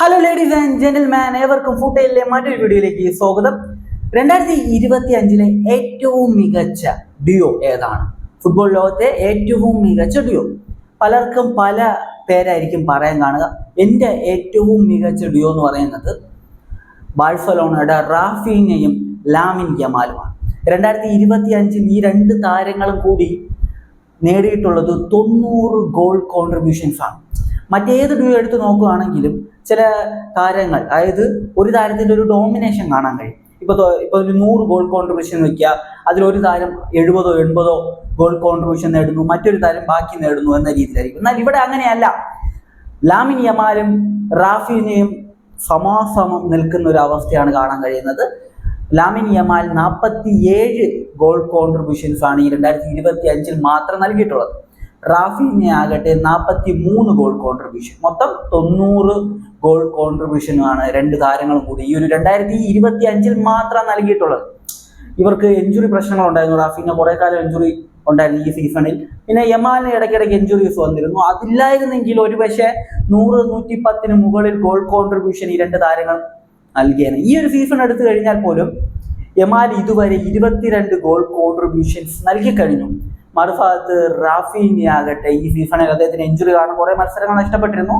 Hello ladies and gentleman ഏവർക്കും ഫുട്ടയിലെ മറ്റൊരു വീഡിയോയിലേക്ക് സ്വാഗതം. രണ്ടായിരത്തി ഇരുപത്തി അഞ്ചിലെ ഏറ്റവും മികച്ച ഡിയോ ഏതാണ്? ഫുട്ബോൾ ലോകത്തെ ഏറ്റവും മികച്ച ഡിയോ പലർക്കും പല പേരായിരിക്കും പറയാൻ കാണുക. എന്റെ ഏറ്റവും മികച്ച ഡിയോ എന്ന് പറയുന്നത് ബാഴ്സലോണയുടെ റാഫീനയും ലാമിൻ യമാലുമാണ്. രണ്ടായിരത്തി ഇരുപത്തി അഞ്ചിൽ ഈ രണ്ട് താരങ്ങളും കൂടി നേടിയിട്ടുള്ളത് തൊണ്ണൂറ് ഗോൾ കോൺട്രിബ്യൂഷൻസ് ആണ്. മറ്റേത് ഡ്യൂ എടുത്ത് നോക്കുകയാണെങ്കിലും ചില താരങ്ങൾ അതായത് ഒരു താരത്തിന്റെ ഒരു ഡോമിനേഷൻ കാണാൻ കഴിയും. ഇപ്പോൾ ഇപ്പോൾ ഒരു നൂറ് ഗോൾ കോൺട്രിബ്യൂഷൻ വയ്ക്കുക അതിലൊരു താരം എഴുപതോ എൺപതോ ഗോൾ കോൺട്രിബ്യൂഷൻ നേടുന്നു മറ്റൊരു താരം ബാക്കി നേടുന്നു എന്ന രീതിയിലായിരിക്കും. എന്നാൽ ഇവിടെ അങ്ങനെയല്ല. ലാമിൻ യമാലും റാഫിനെയും സമാസമം നിൽക്കുന്ന ഒരു അവസ്ഥയാണ് കാണാൻ കഴിയുന്നത്. ലാമിൻ യമാൽ നാൽപ്പത്തി ഏഴ് ഗോൾ കോൺട്രിബ്യൂഷൻസ് ആണ് ഈ രണ്ടായിരത്തി ഇരുപത്തി അഞ്ചിൽ മാത്രം നൽകിയിട്ടുള്ളത്. റാഫിനെ ആകട്ടെ നാൽപ്പത്തി മൂന്ന് ഗോൾ കോൺട്രിബ്യൂഷൻ മൊത്തം തൊണ്ണൂറ് ഗോൾ കോൺട്രിബ്യൂഷനുമാണ് രണ്ട് താരങ്ങളും കൂടി ഈ ഒരു രണ്ടായിരത്തി ഇരുപത്തി അഞ്ചിൽ മാത്രം നൽകിയിട്ടുള്ളത്. ഇവർക്ക് എഞ്ചുറി പ്രശ്നങ്ങൾ ഉണ്ടായിരുന്നു. റാഫിന് കുറെ കാലം എഞ്ചുറി ഉണ്ടായിരുന്നു ഈ സീസണിൽ പിന്നെ യമാലിന് ഇടയ്ക്കിടയ്ക്ക് എഞ്ചുറീസ് വന്നിരുന്നു. അതില്ലായിരുന്നെങ്കിൽ ഒരു പക്ഷേ നൂറ് നൂറ്റി പത്തിന് മുകളിൽ ഗോൾ കോൺട്രിബ്യൂഷൻ ഈ രണ്ട് താരങ്ങൾ നൽകിയാണ് ഈ ഒരു സീസൺ എടുത്തു കഴിഞ്ഞാൽ പോലും യമാൽ ഇതുവരെ ഇരുപത്തിരണ്ട് ഗോൾ കോൺട്രിബ്യൂഷൻസ് നൽകി കഴിഞ്ഞു മറുഭാഗത്ത് റാഫീനി ആകട്ടെ ഈ സീസണിൽ അദ്ദേഹത്തിന് എഞ്ചുറി കാരണം കുറേ മത്സരങ്ങൾ നഷ്ടപ്പെട്ടിരുന്നു.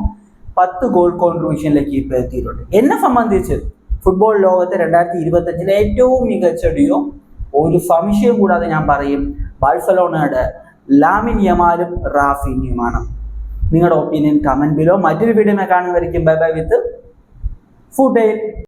പത്ത് ഗോൾ കോൺട്രിബ്യൂഷനിലേക്ക് ഇപ്പോൾ എത്തിയിട്ടുണ്ട്. എന്നെ സംബന്ധിച്ച് ഫുട്ബോൾ ലോകത്തെ രണ്ടായിരത്തി ഇരുപത്തി അഞ്ചിലെ ഏറ്റവും മികച്ച ഡിയോ ഒരു സംശയം കൂടാതെ ഞാൻ പറയും ബാഴ്സലോണയുടെ ലാമിൻ യമാലും റാഫിനിയുമാണ്. നിങ്ങളുടെ ഒപ്പീനിയൻ കമന്റ് ബിലോ മറ്റൊരു വീഡിയോ കാണുന്നവരിക്കും ബൈ ബൈ വിത്ത് ഫുഡ്